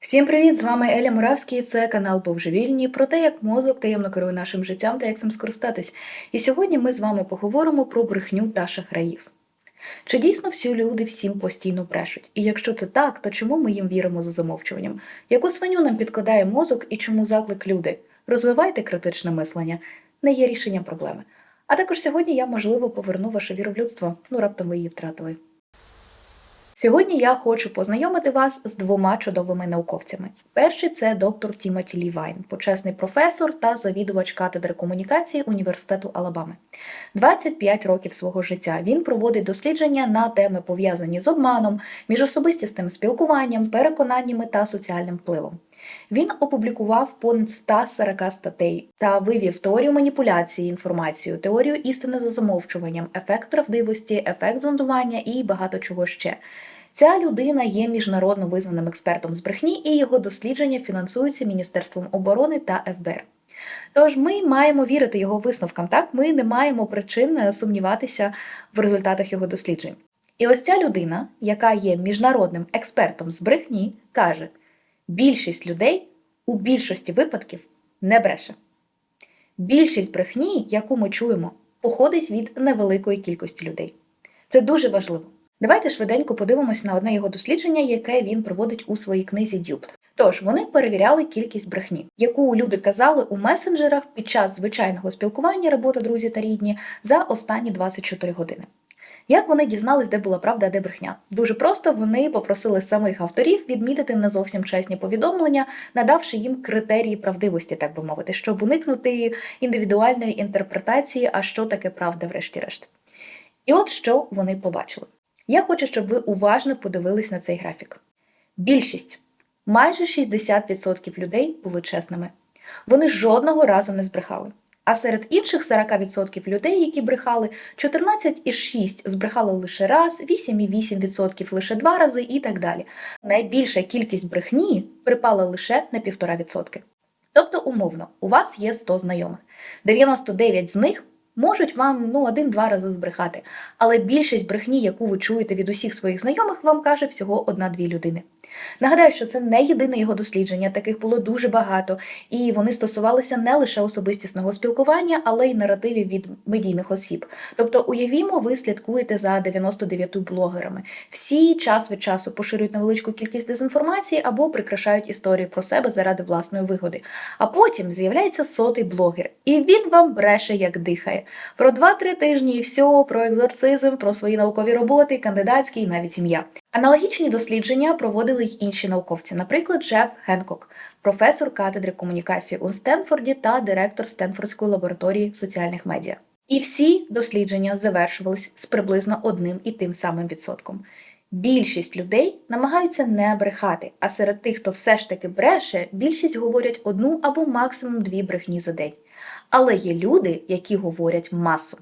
Всім привіт! З вами Еля Муравський. Це канал Божевільні про те, як мозок таємно керує нашим життям та як цим скористатись. І сьогодні ми з вами поговоримо про брехню та шахраїв. Чи дійсно всі люди всім постійно брешуть? І якщо це так, то чому ми їм віримо за замовчуванням? Яку свиню нам підкладає мозок і чому заклик люди? Розвивайте критичне мислення, не є рішенням проблеми. А також сьогодні я, можливо, поверну вашу віру в людство, ну раптом ви її втратили. Сьогодні я хочу познайомити вас з двома чудовими науковцями. Перший це доктор Тімоті Лівайн, почесний професор та завідувач катедри комунікації університету Алабами. 25 років свого життя він проводить дослідження на теми пов'язані з обманом, міжособистісним спілкуванням, переконаннями та соціальним впливом. Він опублікував понад 140 статей та вивів теорію маніпуляції інформацією, теорію істини за замовчуванням, ефект правдивості, ефект зондування і багато чого ще. Ця людина є міжнародно визнаним експертом з брехні, і його дослідження фінансуються Міністерством оборони та ФБР. Тож ми маємо вірити його висновкам, так ми не маємо причин сумніватися в результатах його досліджень. І ось ця людина, яка є міжнародним експертом з брехні, каже: більшість людей у більшості випадків не бреше. Більшість брехні, яку ми чуємо, походить від невеликої кількості людей. Це дуже важливо. Давайте швиденько подивимося на одне його дослідження, яке він проводить у своїй книзі Дюбт. Тож вони перевіряли кількість брехні, яку люди казали у месенджерах під час звичайного спілкування, роботи друзі та рідні за останні 24 години. Як вони дізнались, де була правда, а де брехня? Дуже просто вони попросили самих авторів відмітити не зовсім чесні повідомлення, надавши їм критерії правдивості, так би мовити, щоб уникнути індивідуальної інтерпретації, а що таке правда, врешті-решт. І от що вони побачили. Я хочу, щоб ви уважно подивились на цей графік. Більшість, майже 60% людей були чесними. Вони жодного разу не збрехали. А серед інших 40% людей, які брехали, 14,6% збрехали лише раз, 8,8% лише два рази і так далі. Найбільша кількість брехні припала лише на 1,5%. Тобто, умовно, у вас є 100 знайомих. 99 з них можуть вам ну, один-два рази збрехати. Але більшість брехні, яку ви чуєте від усіх своїх знайомих, вам каже всього одна-дві людини. Нагадаю, що це не єдине його дослідження, таких було дуже багато, і вони стосувалися не лише особистісного спілкування, але й наративів від медійних осіб. Тобто, уявімо, ви слідкуєте за 99 блогерами. Всі час від часу поширюють невеличку кількість дезінформації або прикрашають історії про себе заради власної вигоди. А потім з'являється сотий блогер, і він вам бреше, як дихає. Про 2-3 тижні і все, про екзорцизм, про свої наукові роботи, кандидатські і навіть ім'я. Аналогічні дослідження проводили й інші науковці, наприклад, Джеф Генкок, професор катедри комунікації у Стенфорді та директор Стенфордської лабораторії соціальних медіа. І всі дослідження завершувались з приблизно одним і тим самим відсотком. Більшість людей намагаються не брехати, а серед тих, хто все ж таки бреше, більшість говорять одну або максимум дві брехні за день. Але є люди, які говорять масу.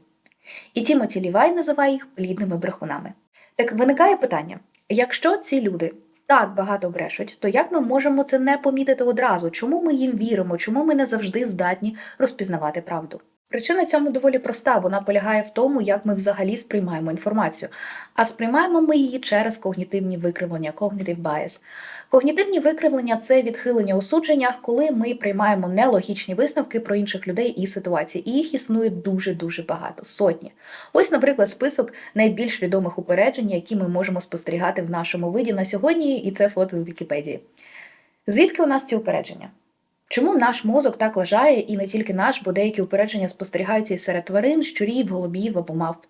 І Тімоті Лівай називає їх плідними брехунами. Так виникає питання: якщо ці люди так багато брешуть, то як ми можемо це не помітити одразу? Чому ми їм віримо? Чому ми не завжди здатні розпізнавати правду? Причина цьому доволі проста. Вона полягає в тому, як ми взагалі сприймаємо інформацію. А сприймаємо ми її через когнітивні викривлення, cognitive bias. Когнітивні викривлення це відхилення у судженнях, коли ми приймаємо нелогічні висновки про інших людей і ситуації. І їх існує дуже-дуже багато, сотні. Ось, наприклад, список найбільш відомих упереджень, які ми можемо спостерігати в нашому виді на сьогодні, і це фото з Вікіпедії. Звідки у нас ці упередження? Чому наш мозок так лежає, і не тільки наш, бо деякі упередження спостерігаються і серед тварин, щурів, голубів або мавп?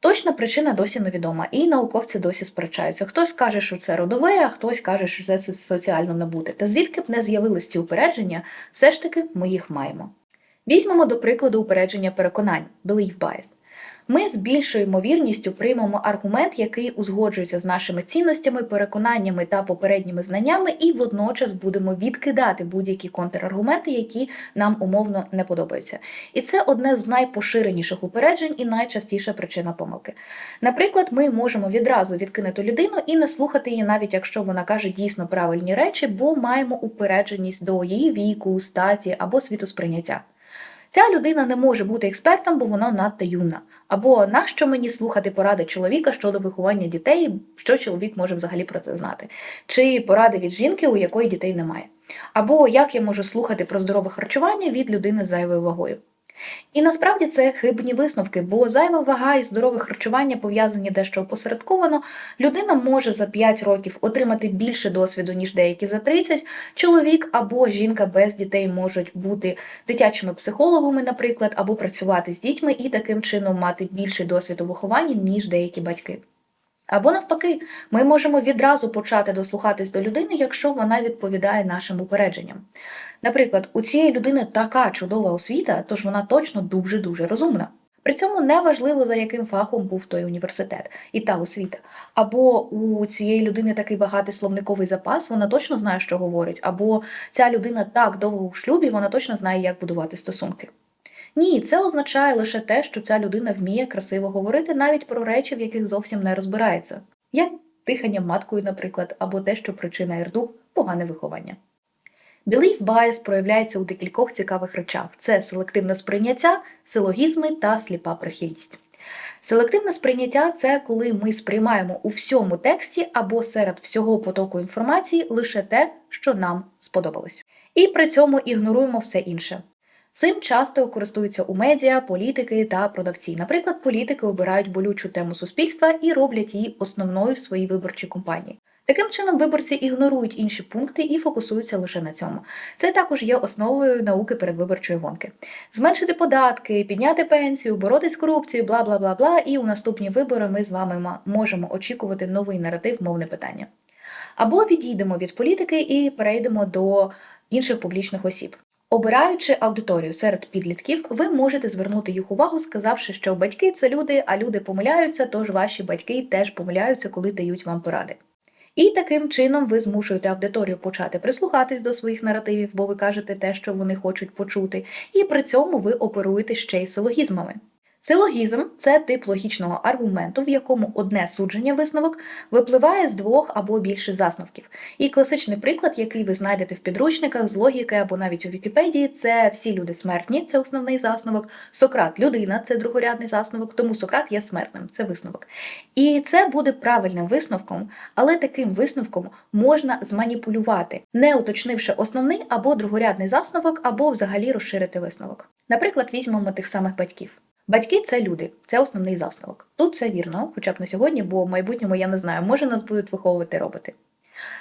Точна причина досі невідома, і науковці досі сперечаються. Хтось каже, що це родове, а хтось каже, що це соціально набуте. Та звідки б не з'явились ці упередження, все ж таки ми їх маємо. Візьмемо до прикладу упередження переконань belief bias. Ми з більшою ймовірністю приймемо аргумент, який узгоджується з нашими цінностями, переконаннями та попередніми знаннями, і водночас будемо відкидати будь-які контраргументи, які нам умовно не подобаються. І це одне з найпоширеніших упереджень і найчастіша причина помилки. Наприклад, ми можемо відразу відкинути людину і не слухати її, навіть якщо вона каже дійсно правильні речі, бо маємо упередженість до її віку, статі або світосприйняття. Ця людина не може бути експертом, бо вона надто юна. Або нащо мені слухати поради чоловіка щодо виховання дітей, що чоловік може взагалі про це знати, чи поради від жінки, у якої дітей немає. Або як я можу слухати про здорове харчування від людини з зайвою вагою. І насправді це хибні висновки, бо зайва вага і здорове харчування пов'язані дещо опосередковано. Людина може за 5 років отримати більше досвіду, ніж деякі за 30. Чоловік або жінка без дітей можуть бути дитячими психологами, наприклад, або працювати з дітьми і таким чином мати більший досвід у вихованні, ніж деякі батьки. Або навпаки, ми можемо відразу почати дослухатись до людини, якщо вона відповідає нашим упередженням. Наприклад, у цієї людини така чудова освіта, тож вона точно дуже-дуже розумна. При цьому не важливо, за яким фахом був той університет і та освіта. Або у цієї людини такий багатий словниковий запас, вона точно знає, що говорить, або ця людина так довго у шлюбі, вона точно знає, як будувати стосунки. Ні, це означає лише те, що ця людина вміє красиво говорити навіть про речі, в яких зовсім не розбирається, як дихання маткою, наприклад, або те, що причина ірдух погане виховання. Belief bias проявляється у декількох цікавих речах: це селективне сприйняття, силогізми та сліпа прихильність. Селективне сприйняття це коли ми сприймаємо у всьому тексті або серед всього потоку інформації лише те, що нам сподобалось. І при цьому ігноруємо все інше. Цим часто користуються у медіа, політики та продавці. Наприклад, політики обирають болючу тему суспільства і роблять її основною в своїй виборчій кампанії. Таким чином, виборці ігнорують інші пункти і фокусуються лише на цьому. Це також є основою науки передвиборчої гонки. Зменшити податки, підняти пенсію, боротись з корупцією, бла бла бла бла. І у наступні вибори ми з вами можемо очікувати новий наратив, мовне питання. Або відійдемо від політики і перейдемо до інших публічних осіб. Обираючи аудиторію серед підлітків, ви можете звернути їх увагу, сказавши, що батьки це люди, а люди помиляються, тож ваші батьки теж помиляються, коли дають вам поради. І таким чином ви змушуєте аудиторію почати прислухатись до своїх наративів, бо ви кажете те, що вони хочуть почути, і при цьому ви оперуєте ще й силогізмами. Силогізм це тип логічного аргументу, в якому одне судження висновок випливає з двох або більше засновків. І класичний приклад, який ви знайдете в підручниках з логіки або навіть у Вікіпедії, це всі люди смертні, це основний засновок. Сократ людина це другорядний засновок, тому Сократ є смертним, це висновок. І це буде правильним висновком, але таким висновком можна зманіпулювати, не уточнивши основний або другорядний засновок, або взагалі розширити висновок. Наприклад, візьмемо тих самих батьків. Батьки це люди, це основний засновок. Тут це вірно, хоча б на сьогодні, бо в майбутньому я не знаю, може нас будуть виховувати роботи.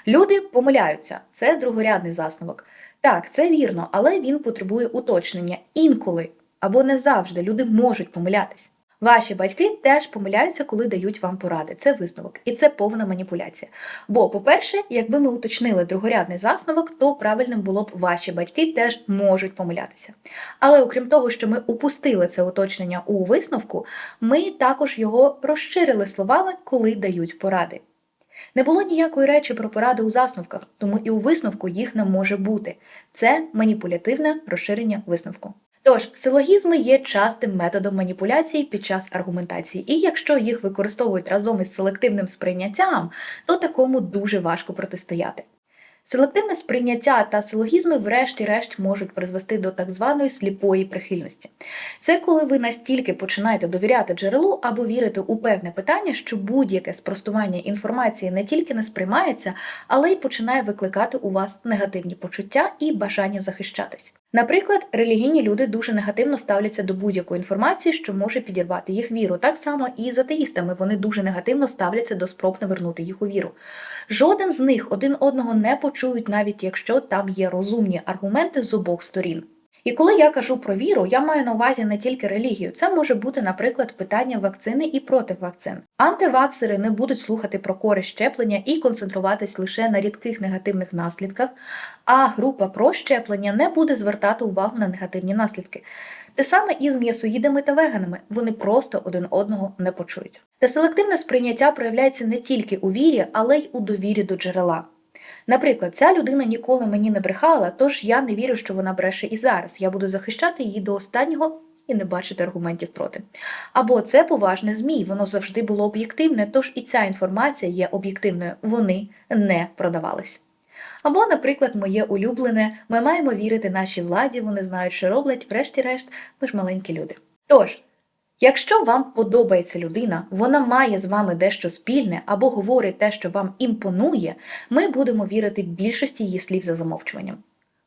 Люди помиляються, це другорядний засновок. Так, це вірно, але він потребує уточнення інколи або не завжди люди можуть помилятись. Ваші батьки теж помиляються, коли дають вам поради. Це висновок, і це повна маніпуляція. Бо, по-перше, якби ми уточнили другорядний засновок, то правильним було б ваші батьки теж можуть помилятися. Але окрім того, що ми упустили це уточнення у висновку, ми також його розширили словами, коли дають поради. Не було ніякої речі про поради у засновках, тому і у висновку їх не може бути. Це маніпулятивне розширення висновку. Тож, силогізми є частим методом маніпуляції під час аргументації, і якщо їх використовують разом із селективним сприйняттям, то такому дуже важко протистояти. Селективне сприйняття та силогізми, врешті-решт, можуть призвести до так званої сліпої прихильності. Це коли ви настільки починаєте довіряти джерелу або вірити у певне питання, що будь-яке спростування інформації не тільки не сприймається, але й починає викликати у вас негативні почуття і бажання захищатись. Наприклад, релігійні люди дуже негативно ставляться до будь-якої інформації, що може підірвати їх віру. Так само і з атеїстами вони дуже негативно ставляться до спроб навернути їх у віру. Жоден з них один одного не почують, навіть якщо там є розумні аргументи з обох сторін. І коли я кажу про віру, я маю на увазі не тільки релігію. Це може бути, наприклад, питання вакцини і проти вакцин. Антиваксери не будуть слухати про користь щеплення і концентруватись лише на рідких негативних наслідках, а група про щеплення не буде звертати увагу на негативні наслідки. Те саме і з м'ясоїдами та веганами, вони просто один одного не почують. Та селективне сприйняття проявляється не тільки у вірі, але й у довірі до джерела. Наприклад, ця людина ніколи мені не брехала, тож я не вірю, що вона бреше і зараз. Я буду захищати її до останнього і не бачити аргументів проти. Або це поважне ЗМІ, воно завжди було об'єктивне, тож і ця інформація є об'єктивною. Вони не продавались. Або, наприклад, моє улюблене, ми маємо вірити нашій владі, вони знають, що роблять, врешті-решт, ми ж маленькі люди. Тож, якщо вам подобається людина, вона має з вами дещо спільне або говорить те, що вам імпонує, ми будемо вірити більшості її слів за замовчуванням.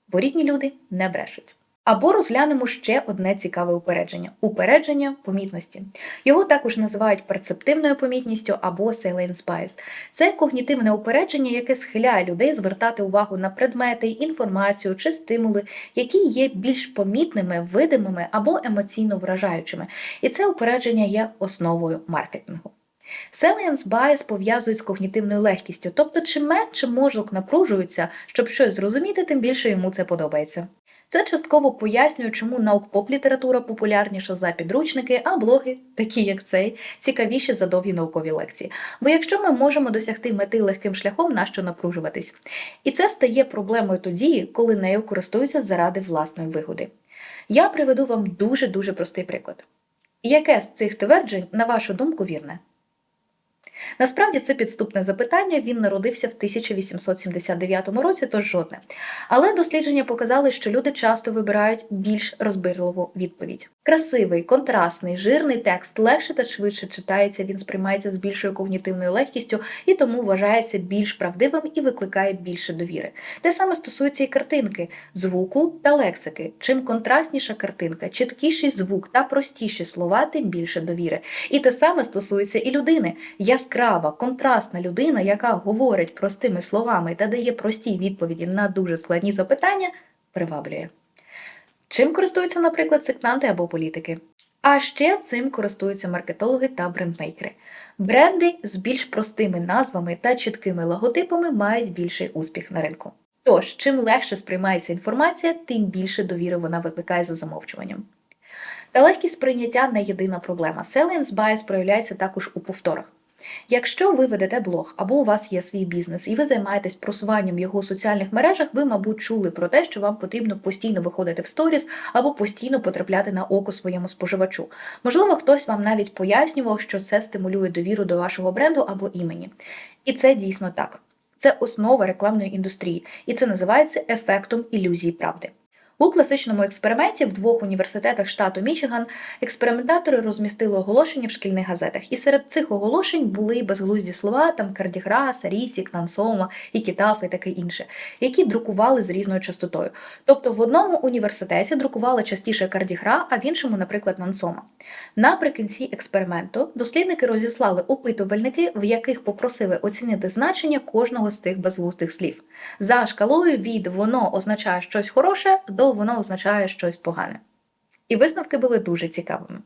Бо рідні люди не брешуть. Або розглянемо ще одне цікаве упередження упередження помітності. Його також називають перцептивною помітністю або salient bias. Це когнітивне упередження, яке схиляє людей звертати увагу на предмети, інформацію чи стимули, які є більш помітними, видимими або емоційно вражаючими. І це упередження є основою маркетингу. Salience bias пов'язують з когнітивною легкістю, тобто чим менше мозок напружується, щоб щось зрозуміти, тим більше йому це подобається. Це частково пояснює, чому наукпоп література популярніша за підручники, а блоги, такі як цей, цікавіші за довгі наукові лекції. Бо якщо ми можемо досягти мети легким шляхом, нащо напружуватись? І це стає проблемою тоді, коли нею користуються заради власної вигоди. Я приведу вам дуже-дуже простий приклад. Яке з цих тверджень, на вашу думку, вірне? Насправді це підступне запитання. Він народився в 1879 році, тож жодне. Але дослідження показали, що люди часто вибирають більш розбирливу відповідь. Красивий, контрастний, жирний текст легше та швидше читається, він сприймається з більшою когнітивною легкістю і тому вважається більш правдивим і викликає більше довіри. Те саме стосується і картинки, звуку та лексики. Чим контрастніша картинка, чіткіший звук та простіші слова, тим більше довіри. І те саме стосується і людини. Яскрава, контрастна людина, яка говорить простими словами та дає прості відповіді на дуже складні запитання, приваблює. Чим користуються, наприклад, сектанти або політики? А ще цим користуються маркетологи та брендмейкери. Бренди з більш простими назвами та чіткими логотипами мають більший успіх на ринку. Тож, чим легше сприймається інформація, тим більше довіри вона викликає за замовчуванням. Та легкість сприйняття не єдина проблема. Salience bias проявляється також у повторах. Якщо ви ведете блог або у вас є свій бізнес і ви займаєтесь просуванням його у соціальних мережах, ви, мабуть, чули про те, що вам потрібно постійно виходити в сторіс або постійно потрапляти на око своєму споживачу. Можливо, хтось вам навіть пояснював, що це стимулює довіру до вашого бренду або імені. І це дійсно так. Це основа рекламної індустрії, і це називається ефектом ілюзії правди. У класичному експерименті в двох університетах штату Мічиган експериментатори розмістили оголошення в шкільних газетах, і серед цих оголошень були безглузді слова там кардіграс, рісік, нансома, ікітаф і таке інше, які друкували з різною частотою. Тобто в одному університеті друкували частіше кардігра, а в іншому, наприклад, нансома. Наприкінці експерименту дослідники розіслали опитувальники, в яких попросили оцінити значення кожного з тих безглуздих слів. За шкалою від воно означає щось хороше до воно означає щось погане. І висновки були дуже цікавими.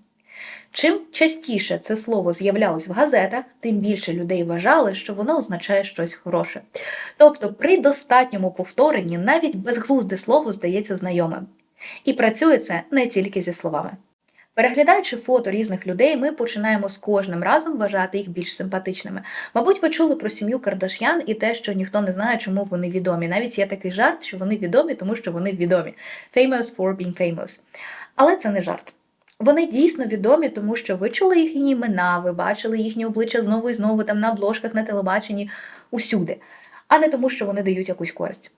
Чим частіше це слово з'являлось в газетах, тим більше людей вважали, що воно означає щось хороше. Тобто, при достатньому повторенні навіть безглузде слово здається знайомим. І працює це не тільки зі словами. Переглядаючи фото різних людей, ми починаємо з кожним разом вважати їх більш симпатичними. Мабуть, ви чули про сім'ю Кардаш'ян і те, що ніхто не знає, чому вони відомі. Навіть є такий жарт, що вони відомі, тому що вони відомі. Famous for being famous. Але це не жарт. Вони дійсно відомі, тому що ви чули їхні імена, ви бачили їхні обличчя знову і знову там на обложках, на телебаченні, усюди, а не тому, що вони дають якусь користь.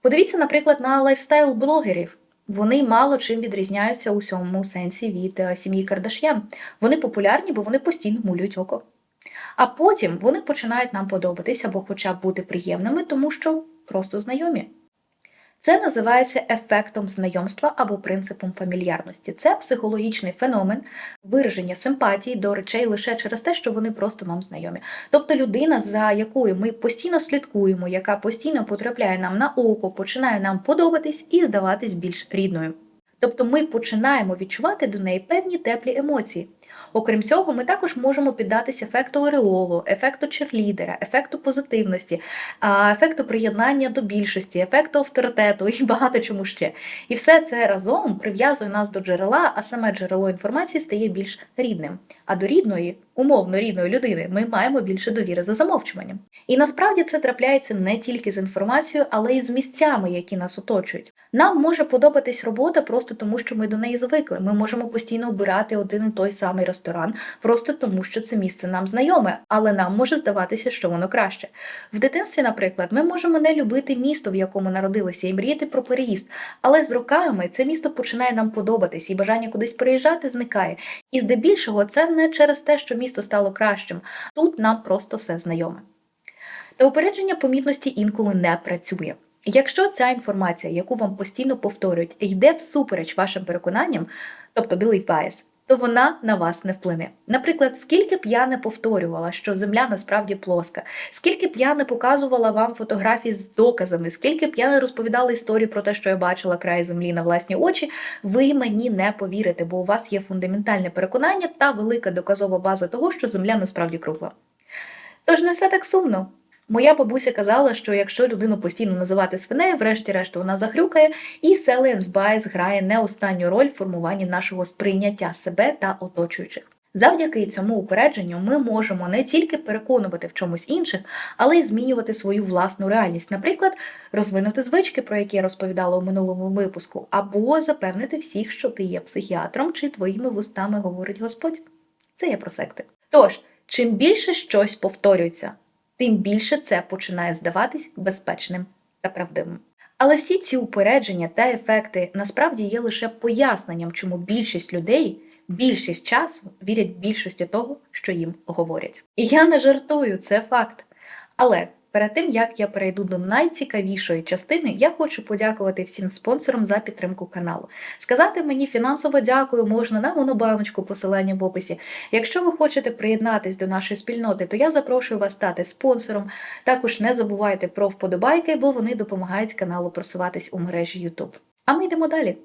Подивіться, наприклад, на лайфстайл блогерів. Вони мало чим відрізняються у цьому сенсі від е, сім'ї Кардаш'ян. Вони популярні, бо вони постійно мулюють око. А потім вони починають нам подобатися або хоча б бути приємними, тому що просто знайомі. Це називається ефектом знайомства або принципом фамільярності. Це психологічний феномен вираження симпатії до речей лише через те, що вони просто вам знайомі. Тобто людина, за якою ми постійно слідкуємо, яка постійно потрапляє нам на око, починає нам подобатись і здаватись більш рідною. Тобто ми починаємо відчувати до неї певні теплі емоції. Окрім цього, ми також можемо піддатися ефекту ореолу, ефекту черлідера, ефекту позитивності, ефекту приєднання до більшості, ефекту авторитету і багато чому ще. І все це разом прив'язує нас до джерела, а саме джерело інформації стає більш рідним. А до рідної умовно рідної людини, ми маємо більше довіри за замовчуванням. І насправді це трапляється не тільки з інформацією, але й з місцями, які нас оточують. Нам може подобатись робота просто тому, що ми до неї звикли. Ми можемо постійно обирати один і той самий ресторан, просто тому, що це місце нам знайоме, але нам може здаватися, що воно краще. В дитинстві, наприклад, ми можемо не любити місто, в якому народилися, і мріяти про переїзд, але з роками це місто починає нам подобатись, і бажання кудись переїжджати зникає. І здебільшого це не через те, що місто стало кращим. Тут нам просто все знайоме. Та упередження помітності інколи не працює. Якщо ця інформація, яку вам постійно повторюють, йде всупереч вашим переконанням, тобто belief bias, то вона на вас не вплине. Наприклад, скільки б я не повторювала, що земля насправді плоска, скільки б я не показувала вам фотографії з доказами, скільки б я не розповідала історію про те, що я бачила край землі на власні очі, ви мені не повірите, бо у вас є фундаментальне переконання та велика доказова база того, що земля насправді кругла. Тож не все так сумно. Моя бабуся казала, що якщо людину постійно називати свинею, врешті-решт вона захрюкає, і Селенс Байс грає не останню роль в формуванні нашого сприйняття себе та оточуючих. Завдяки цьому упередженню ми можемо не тільки переконувати в чомусь інших, але й змінювати свою власну реальність, наприклад, розвинути звички, про які я розповідала у минулому випуску, або запевнити всіх, що ти є психіатром чи твоїми вустами говорить Господь. Це є про секти. Тож, чим більше щось повторюється, тим більше це починає здаватись безпечним та правдивим. Але всі ці упередження та ефекти насправді є лише поясненням, чому більшість людей більшість часу вірять більшості того, що їм говорять. І я не жартую, це факт. Але перед тим як я перейду до найцікавішої частини, я хочу подякувати всім спонсорам за підтримку каналу. Сказати мені фінансово дякую можна на монобаночку, посилання в описі. Якщо ви хочете приєднатись до нашої спільноти, то я запрошую вас стати спонсором. Також не забувайте про вподобайки, бо вони допомагають каналу просуватись у мережі YouTube. А ми йдемо далі.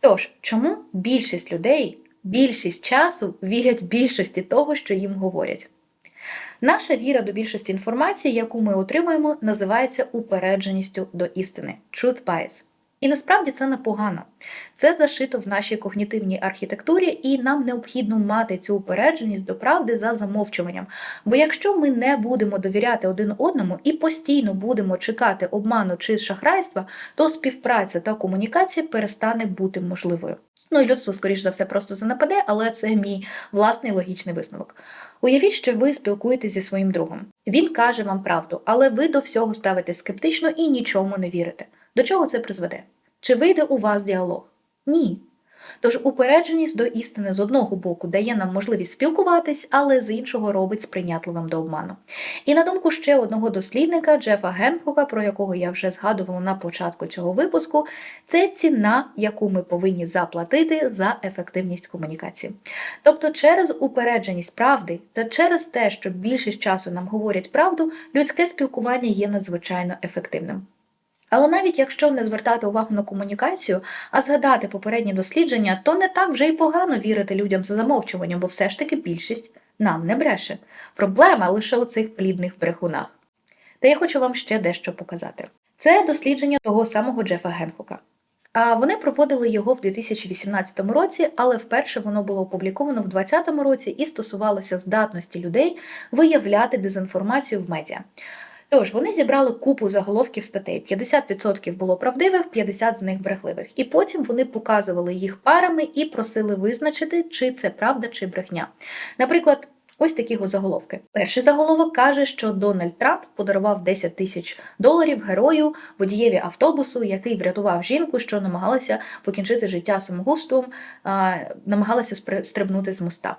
Тож, чому більшість людей більшість часу вірять більшості того, що їм говорять? Наша віра до більшості інформації, яку ми отримуємо, називається упередженістю до істини truth bias. І насправді це непогано. Це зашито в нашій когнітивній архітектурі, і нам необхідно мати цю упередженість до правди за замовчуванням. Бо якщо ми не будемо довіряти один одному і постійно будемо чекати обману чи шахрайства, то співпраця та комунікація перестане бути можливою. Ну і людство, скоріш за все, просто занападе, але це мій власний логічний висновок. Уявіть, що ви спілкуєтесь зі своїм другом. Він каже вам правду, але ви до всього ставите скептично і нічому не вірите. До чого це призведе? Чи вийде у вас діалог? Ні. Тож упередженість до істини з одного боку дає нам можливість спілкуватись, але з іншого робить сприйнятливим до обману. І на думку ще одного дослідника Джефа Генхока, про якого я вже згадувала на початку цього випуску, це ціна, яку ми повинні заплатити за ефективність комунікації. Тобто, через упередженість правди та через те, що більшість часу нам говорять правду, людське спілкування є надзвичайно ефективним. Але навіть якщо не звертати увагу на комунікацію, а згадати попередні дослідження, то не так вже й погано вірити людям за замовчуванням, бо все ж таки більшість нам не бреше. Проблема лише у цих плідних брехунах. Та я хочу вам ще дещо показати. Це дослідження того самого Джефа Генхока. Вони проводили його в 2018 році, але вперше воно було опубліковано в 2020 році і стосувалося здатності людей виявляти дезінформацію в медіа. Тож вони зібрали купу заголовків статей. 50% було правдивих, 50% з них брехливих. І потім вони показували їх парами і просили визначити, чи це правда, чи брехня. Наприклад. Ось такі заголовки. Перший заголовок каже, що Дональд Трамп подарував 10 тисяч доларів герою водієві автобусу, який врятував жінку, що намагалася покінчити життя самогубством, намагалася стрибнути з моста.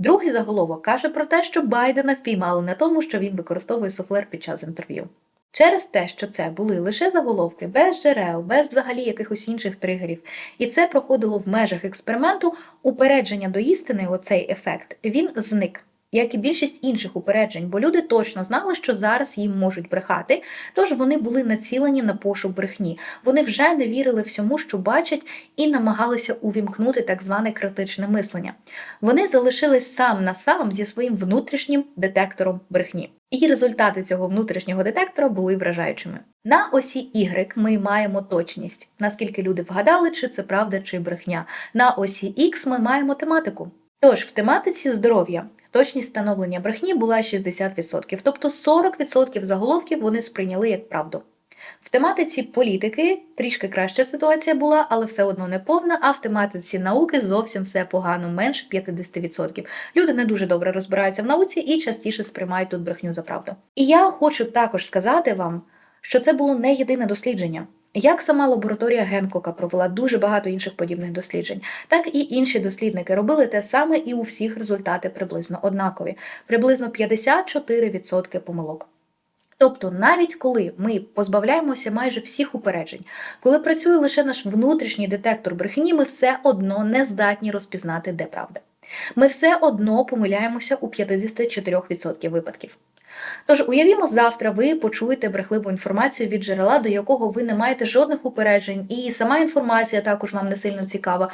Другий заголовок каже про те, що Байдена впіймали на тому, що він використовує суфлер під час інтерв'ю. Через те, що це були лише заголовки, без джерел, без взагалі якихось інших тригерів, і це проходило в межах експерименту, упередження до істини, оцей ефект, він зник як і більшість інших упереджень, бо люди точно знали, що зараз їм можуть брехати, тож вони були націлені на пошук брехні. Вони вже не вірили всьому, що бачать, і намагалися увімкнути так зване критичне мислення. Вони залишились сам на сам зі своїм внутрішнім детектором брехні. І результати цього внутрішнього детектора були вражаючими. На осі Y ми маємо точність, наскільки люди вгадали, чи це правда, чи брехня. На осі X ми маємо тематику. Тож в тематиці здоров'я точність встановлення брехні була 60%, тобто 40% заголовків вони сприйняли як правду. В тематиці політики трішки краща ситуація була, але все одно не повна. А в тематиці науки зовсім все погано, менше 50%. Люди не дуже добре розбираються в науці і частіше сприймають тут брехню за правду. І я хочу також сказати вам, що це було не єдине дослідження. Як сама лабораторія Генкока провела дуже багато інших подібних досліджень, так і інші дослідники робили те саме, і у всіх результати приблизно однакові, приблизно 54% помилок. Тобто, навіть коли ми позбавляємося майже всіх упереджень, коли працює лише наш внутрішній детектор брехні, ми все одно не здатні розпізнати, де правда. Ми все одно помиляємося у 54% випадків. Тож уявімо, завтра ви почуєте брехливу інформацію від джерела, до якого ви не маєте жодних упереджень, і сама інформація також вам не сильно цікава.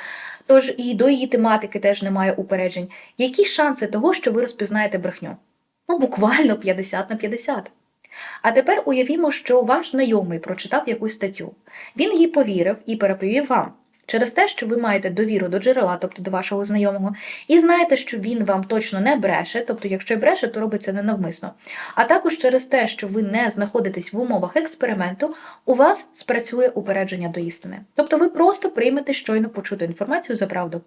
Тож і до її тематики теж немає упереджень. Які шанси того, що ви розпізнаєте брехню? Ну, буквально 50 на 50. А тепер уявімо, що ваш знайомий прочитав якусь статтю. Він їй повірив і переповів вам. Через те, що ви маєте довіру до джерела, тобто до вашого знайомого, і знаєте, що він вам точно не бреше, тобто, якщо й бреше, то робиться ненавмисно. А також через те, що ви не знаходитесь в умовах експерименту, у вас спрацює упередження до істини. Тобто ви просто приймете щойно почуту інформацію за правду.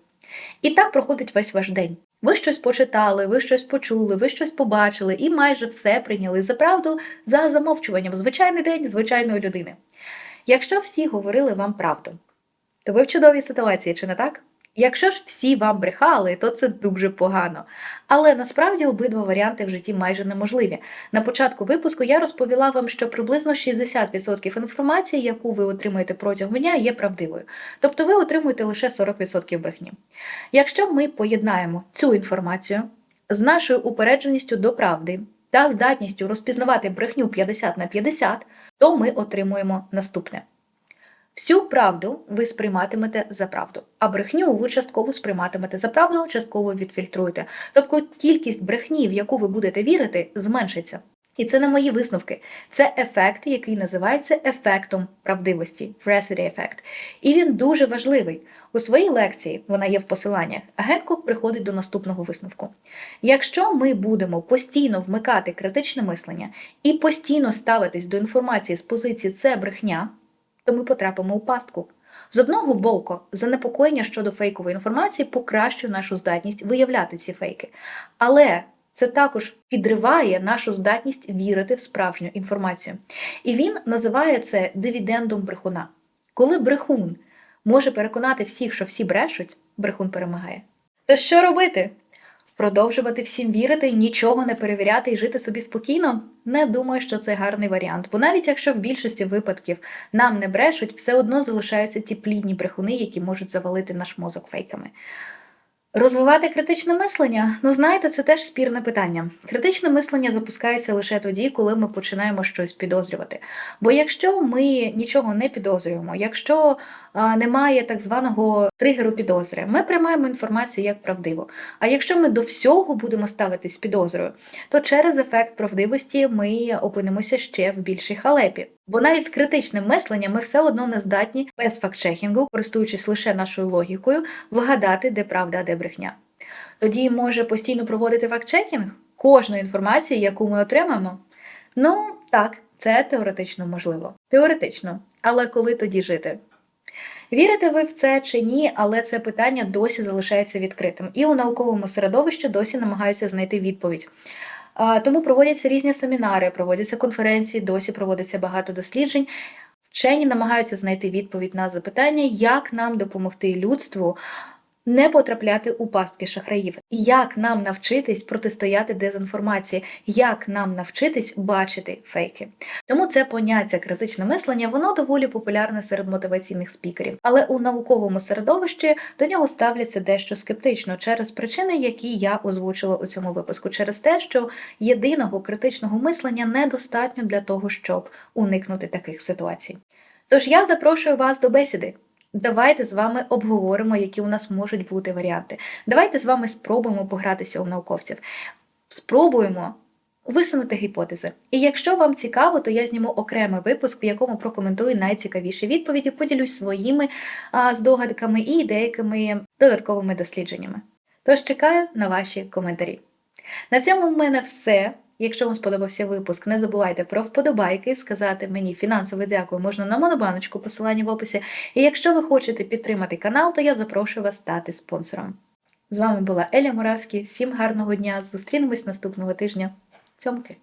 І так проходить весь ваш день. Ви щось почитали, ви щось почули, ви щось побачили і майже все прийняли за правду за замовчуванням. Звичайний день звичайної людини. Якщо всі говорили вам правду, то ви в чудовій ситуації, чи не так? Якщо ж всі вам брехали, то це дуже погано. Але насправді обидва варіанти в житті майже неможливі. На початку випуску я розповіла вам, що приблизно 60% інформації, яку ви отримуєте протягом дня, є правдивою. Тобто ви отримуєте лише 40% брехні. Якщо ми поєднаємо цю інформацію з нашою упередженістю до правди та здатністю розпізнавати брехню 50 на 50, то ми отримуємо наступне. Всю правду ви сприйматимете за правду, а брехню ви частково сприйматимете за правду, частково відфільтруєте. Тобто кількість брехні, в яку ви будете вірити, зменшиться. І це не мої висновки. Це ефект, який називається ефектом правдивості, veracity ефект. І він дуже важливий. У своїй лекції, вона є в посиланнях, Генкок приходить до наступного висновку. Якщо ми будемо постійно вмикати критичне мислення і постійно ставитись до інформації з позиції це брехня, то ми потрапимо у пастку. З одного боку, занепокоєння щодо фейкової інформації покращує нашу здатність виявляти ці фейки. Але це також підриває нашу здатність вірити в справжню інформацію. І він називає це дивідендом брехуна. Коли брехун може переконати всіх, що всі брешуть, брехун перемагає. То що робити? Продовжувати всім вірити, нічого не перевіряти і жити собі спокійно? Не думаю, що це гарний варіант. Бо навіть якщо в більшості випадків нам не брешуть, все одно залишаються ті плідні брехуни, які можуть завалити наш мозок фейками. Розвивати критичне мислення, ну знаєте, це теж спірне питання. Критичне мислення запускається лише тоді, коли ми починаємо щось підозрювати. Бо якщо ми нічого не підозрюємо, якщо а, немає так званого тригеру підозри, ми приймаємо інформацію як правдиву. А якщо ми до всього будемо ставитись підозрою, то через ефект правдивості ми опинимося ще в більшій халепі. Бо навіть з критичним мисленням ми все одно не здатні без фактчекінгу, користуючись лише нашою логікою, вгадати, де правда, а де брехня. Тоді може постійно проводити фактчекінг кожної інформації, яку ми отримаємо? Ну, так, це теоретично можливо. Теоретично, але коли тоді жити? Вірите ви в це чи ні, але це питання досі залишається відкритим, і у науковому середовищі досі намагаються знайти відповідь. Тому проводяться різні семінари, проводяться конференції, досі проводиться багато досліджень. Вчені намагаються знайти відповідь на запитання, як нам допомогти людству не потрапляти у пастки шахраїв, як нам навчитись протистояти дезінформації, як нам навчитись бачити фейки. Тому це поняття критичне мислення, воно доволі популярне серед мотиваційних спікерів, але у науковому середовищі до нього ставляться дещо скептично через причини, які я озвучила у цьому випуску, через те, що єдиного критичного мислення недостатньо для того, щоб уникнути таких ситуацій. Тож я запрошую вас до бесіди. Давайте з вами обговоримо, які у нас можуть бути варіанти. Давайте з вами спробуємо погратися у науковців. Спробуємо висунути гіпотези. І якщо вам цікаво, то я зніму окремий випуск, в якому прокоментую найцікавіші відповіді, поділюсь своїми а, здогадками і деякими додатковими дослідженнями. Тож чекаю на ваші коментарі. На цьому в мене все. Якщо вам сподобався випуск, не забувайте про вподобайки, сказати мені фінансово дякую можна на монобаночку, посилання в описі. І якщо ви хочете підтримати канал, то я запрошую вас стати спонсором. З вами була Еля Муравський. Всім гарного дня! Зустрінемось наступного тижня. Цьомки!